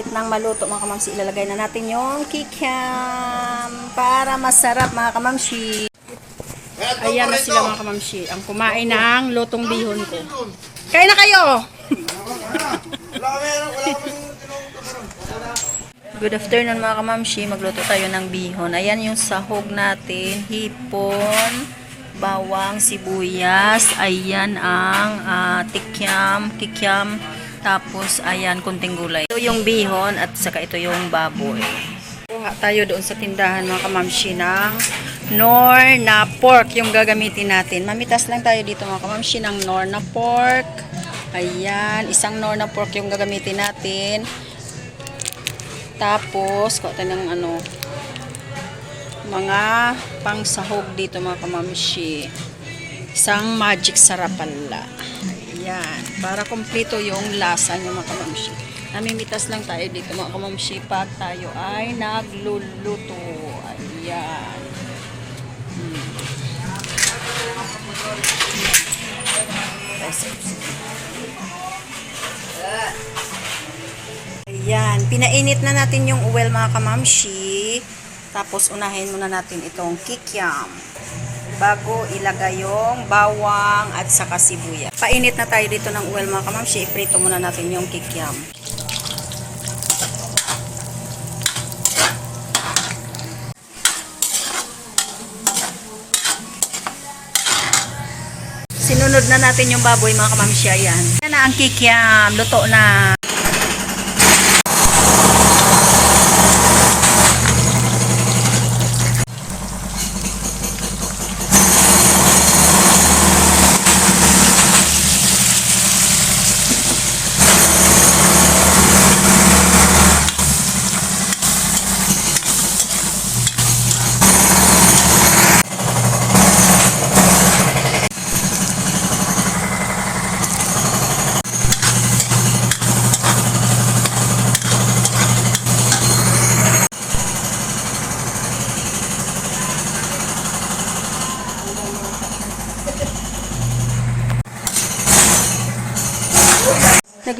Malapit nang maluto mga kamamsi. Ilalagay na natin yung kikiam para masarap mga kamamsi. Ayan na sila mga kamamsi. Ang kumain ng lutong bihon ko. Kain na kayo! Good afternoon mga kamamsi. Magluto tayo ng bihon. Ayan yung sahog natin. Hipon, bawang, sibuyas. Ayan ang ah, tikyam, kikyam. Tapos ayan, kunting gulay. Ito yung bihon at saka ito yung baboy. Kuha tayo doon sa tindahan mga kamamsi ng nor na pork yung gagamitin natin. Mamitas lang tayo dito mga kamamsi ng nor na pork. Ayan, isang nor na pork yung gagamitin natin. Tapos, kuha tayo ng ano, mga pangsahog dito mga kamamsi. Isang magic sarapala. Ayan, para kompleto yung lasa niya mga kamamsi. Namimitas lang tayo dito mga kamamsi pag tayo ay nagluluto. Ayan. Hmm. Ayan, pinainit na natin yung oil mga kamamshi. Tapos unahin muna natin itong kikiam. Bago ilagay yung bawang at saka sibuyas. Painit na tayo dito ng oil mga kamamshi. Iprito muna natin yung kikiam. Sinunod na natin yung baboy mga kamamshi. Ayan. Yan na ang kikiam. Luto na.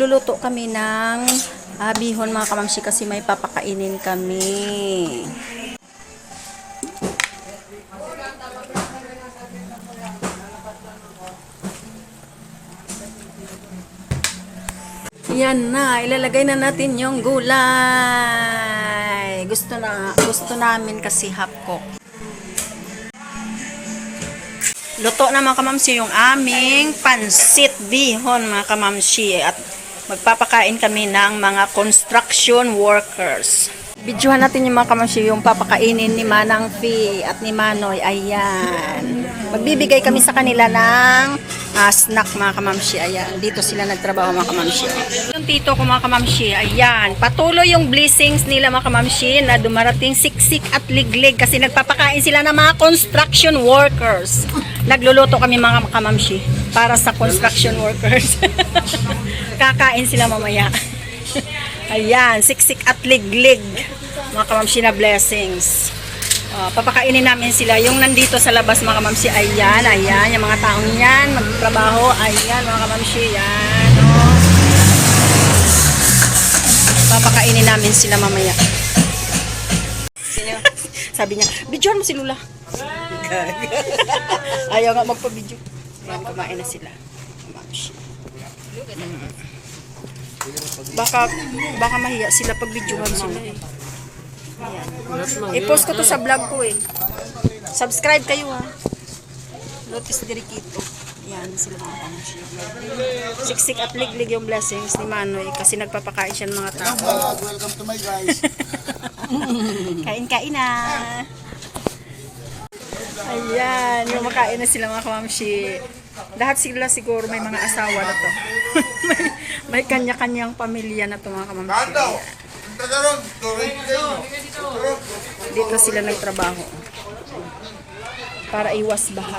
Nagluluto kami ng ah, bihon mga kamamsi kasi may papakainin kami. Yan na, ilalagay na natin yung gulay. Gusto na, gusto namin kasi hapkok. Luto na mga kamamsi yung aming pansit bihon mga kamamsi at magpapakain kami ng mga construction workers. Videohan natin yung mga kamamsi yung papakainin ni Manang Fi at ni Manoy. Ayan. Magbibigay kami sa kanila ng ah, snack mga kamamsi. Ayan. Dito sila nagtrabaho mga kamamsi. Yung tito ko mga kamamsi. Ayan. Patuloy yung blessings nila mga kamamsi na dumarating siksik at liglig kasi nagpapakain sila ng mga construction workers. Nagluluto kami mga kamamsi para sa construction workers. Kakain sila mamaya. Ayan, siksik at liglig. Mga kamamsi na blessings. Ah, papakainin namin sila. Yung nandito sa labas mga kamamsi, ayan, ayan. Yung mga taong yan, magtrabaho, ayan mga kamamsi, yan. Oh. Papakainin namin sila mamaya. Sabi niya, videoan mo si Lula. Ayaw nga magpa-video. Ayan, kumain na sila. Baka, baka mahiya sila pag videohan sila eh. Ayan. I-post ko to sa vlog ko eh. Subscribe kayo ha. Lotis Dirikito. Yan sila mga kamamsi. Siksik at liglig yung blessings ni Manoy kasi nagpapakain siya ng mga tao. Welcome to my guys. Kain-kain na. Ayan, yung makain na sila mga kamamsi. Lahat sila siguro may mga asawa na to. may, may kanya-kanyang pamilya na to mga. Tuloy kayo. Dito sila nagtrabaho. Para iwas baha.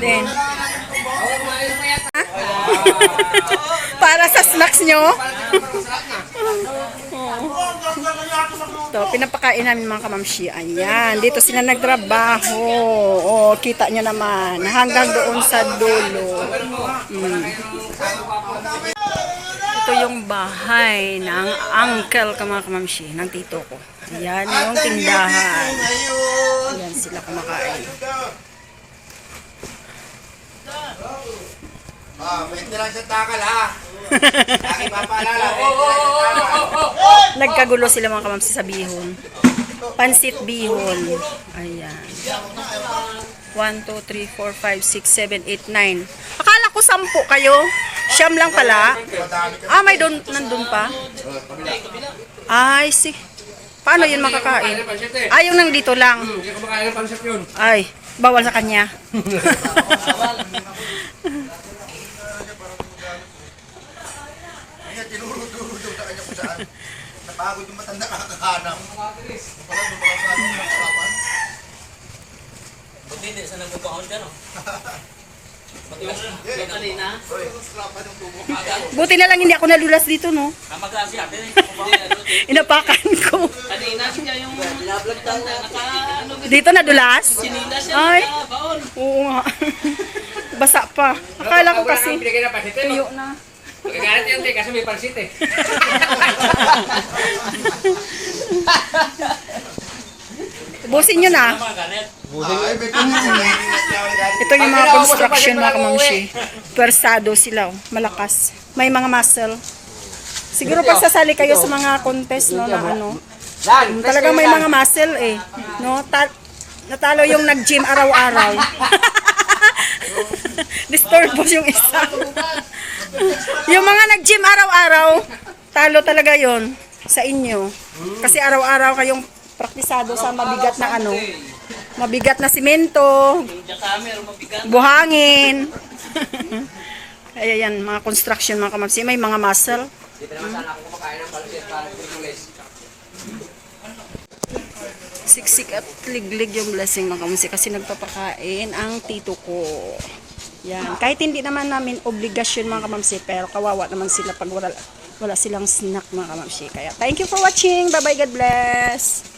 Then, para sa snacks nyo. To, pinapakain namin mga kamamsi. Ayan, dito sila nagtrabaho. Oh, kita nyo naman. Hanggang doon sa dulo. Mm. ito yung bahay ng uncle ka mga kamamshi, ng tito ko. Ayan yung tindahan. Ayan sila kumakain. Ah, 20 lang sa takal ha. Lagi papaalala. 20 lang sa takal. Nagkagulo sila mga kamamsi sa bihon. Pansit bihon. Ayan. 1, 2, 3, 4, 5, 6, 7, 8, 9. Akala ko 10 kayo. Siyam lang pala. Ah, may doon, nandun pa. Ay, si. Paano yun makakain? Ah, yung nang dito lang. Yun. Ay, bawal sa kanya. Napagod yung matanda kakahanap. Parang lumabas sa ating harapan. Buti hindi sa nagbubuhon dyan, oh. Kanina, harapan yung tubo. Buti na lang hindi ako nadulas dito, no? namaga si ate. Inapakan ko. Kanina siya yung binablog tayo na ano, Dito nadulas? sinila siya, Ay. baon. Oo nga. Basa pa. Akala ko Wala kasi eh. tuyo na. Magagalit yung te kasi may pansit eh. Ubusin nyo na. Ito yung mga construction mga kamamshi. Persado sila. oh. Malakas. May mga muscle. Siguro pag sasali kayo sa mga contest no na ano. Dan, Talagang may mga muscle eh. No? Ta- natalo yung nag-gym araw-araw. Disturbos yung isa. Yung mga nag-gym araw-araw, talo talaga yon sa inyo. Kasi araw-araw kayong praktisado sa mabigat na ano, mabigat na simento, buhangin. Kaya yan, mga construction, mga kamamsi, may mga muscle. Hindi pa sana ako kumakain ng pansit para. Siksik at liglig yung blessing mga kamamsi kasi nagpapakain ang tito ko. Yan. Kahit hindi naman namin obligasyon mga kamamsi, pero kawawa naman sila pag wala, wala silang snack mga kamamsi. Kaya thank you for watching. Bye-bye. God bless.